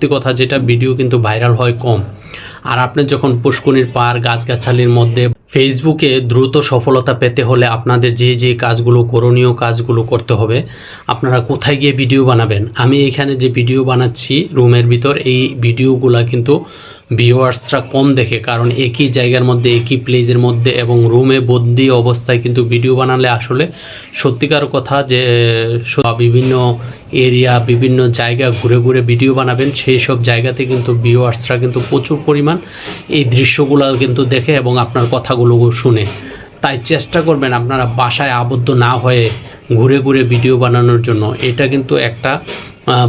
সত্যি কথা যেটা ভিডিও কিন্তু ভাইরাল হয় কম। আর আপনি যখন পুষ্কনির পার গাছগাছালির মধ্যে ফেসবুকে দ্রুত সফলতা পেতে হলে আপনাদের যে যে কাজগুলো করণীয় কাজগুলো করতে হবে, আপনারা কোথায় গিয়ে ভিডিও বানাবেন? আমি এখানে যে ভিডিও বানাচ্ছি রুমের ভিতর, এই ভিডিওগুলো কিন্তু ভিউয়ার্সরা কম দেখে, কারণ একই জায়গার মধ্যে, একই প্লেসের মধ্যে এবং রুমে বন্দি অবস্থায় কিন্তু ভিডিও বানালে আসলে সত্যিকার কথা যে বিভিন্ন এরিয়া বিভিন্ন জায়গা ঘুরে ঘুরে ভিডিও বানাবেন, সেই সব জায়গাতে কিন্তু ভিউয়ার্সরা কিন্তু প্রচুর পরিমাণ এই দৃশ্যগুলো কিন্তু দেখে এবং আপনার কথাগুলো শুনে। তাই চেষ্টা করবেন আপনারা বাসায় আবদ্ধ না হয়ে ঘুরে ঘুরে ভিডিও বানানোর জন্য। এটা কিন্তু একটা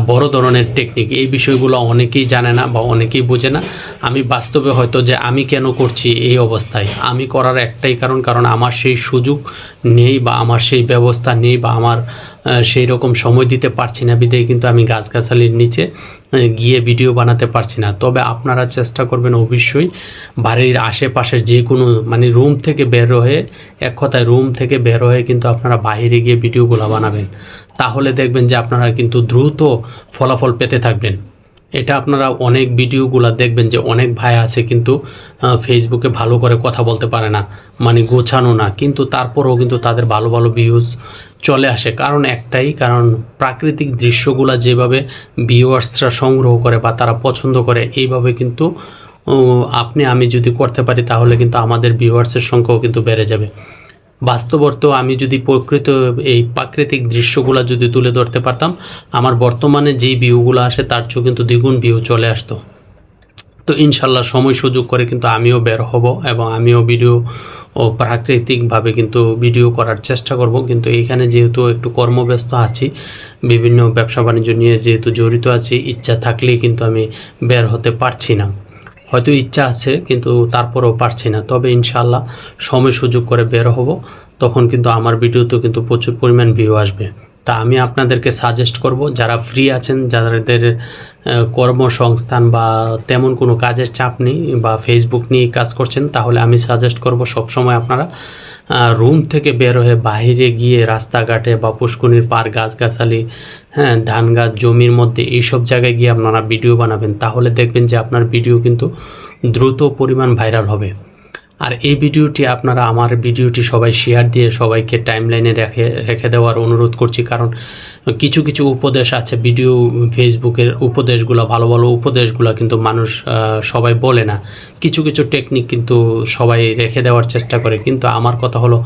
বড় ধরনের টেকনিক এই বিষয়গুলো অনেকেই জানে না বা অনেকেই বোঝে না। আমি বাস্তবে হয়তো যে আমি কেন করছি এই অবস্থায়? আমি করার একটাই কারণ কারণ আমার সেই সুযোগ নেই বা আমার সেই ব্যবস্থা নেই বা আমার সেই রকম সময় দিতে পারছি না বিধায় কিন্তু আমি গাছগাছালির নিচে গিয়ে ভিডিও বানাতে পারছি না। তবে আপনারা চেষ্টা করবেন অবশ্যই বাড়ির আশেপাশের যে কোনো মানে রুম থেকে বের হয়ে, এক কথায় রুম থেকে বের হয়ে কিন্তু আপনারা বাইরে গিয়ে ভিডিওগুলো বানাবেন। তাহলে দেখবেন যে আপনারা কিন্তু দ্রুত ফলাফল পেতে থাকবেন। এটা আপনারা অনেক ভিডিওগুলো দেখবেন যে অনেক ভাই আছে কিন্তু ফেসবুকে ভালো করে কথা বলতে পারে না মানে গোছানো না। কিন্তু তারপরেও কিন্তু তাদের ভালো ভালো ভিউজ চলে আসে। কারণ একটাই, কারণ প্রাকৃতিক দৃশ্যগুলো যেভাবে ভিউয়ার্সরা সংগ্রহ করে বা তারা পছন্দ করে, এইভাবে কিন্তু আপনি, আমি যদি করতে পারি তাহলে কিন্তু আমাদের ভিউয়ার্সের সংখ্যাও কিন্তু বেড়ে যাবে। বাস্তবর্ত আমি যদি প্রকৃত এই প্রাকৃতিক দৃশ্যগুলো যদি তুলে ধরতে পারতাম, আমার বর্তমানে যেই ভিউগুলো আসে তার চেয়েও কিন্তু দ্বিগুণ ভিউ চলে আসতো। তো ইনশাল্লাহ সময় সুযোগ করে কিন্তু আমিও বের হব এবং আমিও ভিডিও ও প্রাকৃতিকভাবে কিন্তু ভিডিও করার চেষ্টা করব। কিন্তু এইখানে যেহেতু একটু কর্মব্যস্ত আছি, বিভিন্ন ব্যবসা বাণিজ্য নিয়ে যেহেতু জড়িত আছি, ইচ্ছা থাকলেই কিন্তু আমি বের হতে পারছি না। হয়তো ইচ্ছা আছে, কিন্তু তারপরেও পারছি না। তবে ইনশাল্লাহ সময় সুযোগ করে বের হব, তখন কিন্তু আমার ভিডিওতেও কিন্তু প্রচুর পরিমাণ ভিউ আসবে। তা আমি আপনাদেরকে সাজেস্ট করব, যারা ফ্রি আছেন, যাদের কর্মসংস্থান বা তেমন কোনো কাজের চাপ নেই বা ফেসবুক নিয়ে কাজ করছেন, তাহলে আমি সাজেস্ট করব সবসময় আপনারা রুম থেকে বের হয়ে বাইরে গিয়ে রাস্তাঘাটে বা পুষ্কনির পার গাছগাছালি হ্যাঁ ধান গাছ, জমির মধ্যে এইসব জায়গায় গিয়ে আপনারা ভিডিও বানাবেন, তাহলে দেখবেন যে আপনার ভিডিও কিন্তু দ্রুত পরিমাণ ভাইরাল হবে। আর এই ভিডিওটি আপনারা আমার ভিডিওটি সবাই শেয়ার দিয়ে সবাইকে টাইমলাইনে রেখে রেখে দেওয়ার অনুরোধ করছি। কারণ কিছু কিছু উপদেশ আছে ভিডিও ফেসবুকের উপদেশগুলো, ভালো ভালো উপদেশগুলো কিন্তু মানুষ সবাই বলে না। কিছু কিছু টেকনিক কিন্তু সবাই রেখে দেওয়ার চেষ্টা করে। কিন্তু আমার কথা হলো,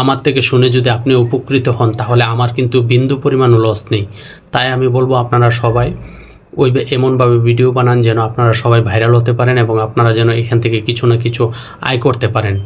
আমার থেকে শুনে যদি আপনি উপকৃত হন, তাহলে আমার কিন্তু বিন্দু পরিমাণ লস নেই। তাই আমি বলব আপনারা সবাই ওই এমনভাবে ভিডিও বানান যেন আপনারা সবাই ভাইরাল হতে পারেন এবং আপনারা যেন এখান থেকে কিছু না কিছু আয় করতে পারেন।